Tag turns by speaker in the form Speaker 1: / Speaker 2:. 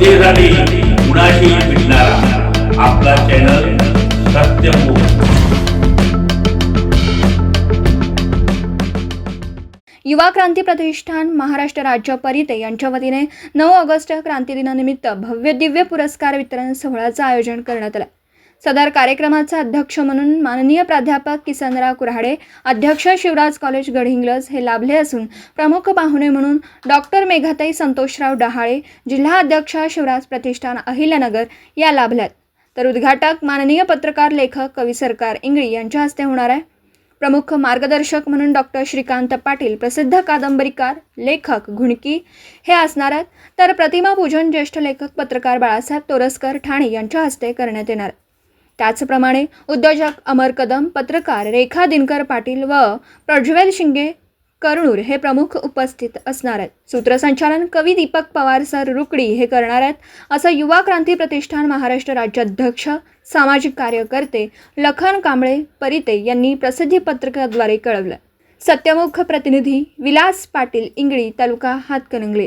Speaker 1: जनतेसाठी कुणाशी भेटणारा आपला चॅनल सत्यमुख
Speaker 2: युवा क्रांती प्रतिष्ठान महाराष्ट्र राज्य परिते यांच्या वतीने नऊ ऑगस्ट क्रांती दिनानिमित्त भव्य दिव्य पुरस्कार वितरण सोहळ्याचं आयोजन करण्यात आलं. सदर कार्यक्रमाचा अध्यक्ष म्हणून माननीय प्राध्यापक किसनराव कुऱ्हाडे अध्यक्ष शिवराज कॉलेज गडहिंग्लज हे लाभले असून प्रमुख पाहुणे म्हणून डॉक्टर मेघाताई संतोषराव डहाळे जिल्हा अध्यक्ष शिवराज प्रतिष्ठान अहिल्यानगर या लाभल्यात. तर उद्घाटक माननीय पत्रकार लेखक कवी सरकार इंगळी यांच्या हस्ते होणार आहे. प्रमुख मार्गदर्शक म्हणून डॉक्टर श्रीकांत पाटील प्रसिद्ध कादंबरीकार लेखक घुणकी हे असणार आहेत. तर प्रतिमा पूजन ज्येष्ठ लेखक पत्रकार बाळासाहेब तोरसकर ठाणे यांच्या हस्ते करण्यात येणार. आहे. त्याचप्रमाणे उद्योजक अमर कदम पत्रकार रेखा दिनकर पाटील व प्रज्वल शिंगे करणूर हे प्रमुख उपस्थित असणार आहेत. सूत्रसंचालन कवी दीपक पवार सर रुकडी हे करणार आहेत. असं युवा क्रांती प्रतिष्ठान महाराष्ट्र राज्याध्यक्ष सामाजिक कार्यकर्ते लखन कांबळे परिते यांनी प्रसिद्धी पत्रकाद्वारे कळवलं. सत्यमुख प्रतिनिधी विलास पाटील इंगळी तालुका हातकणंगले.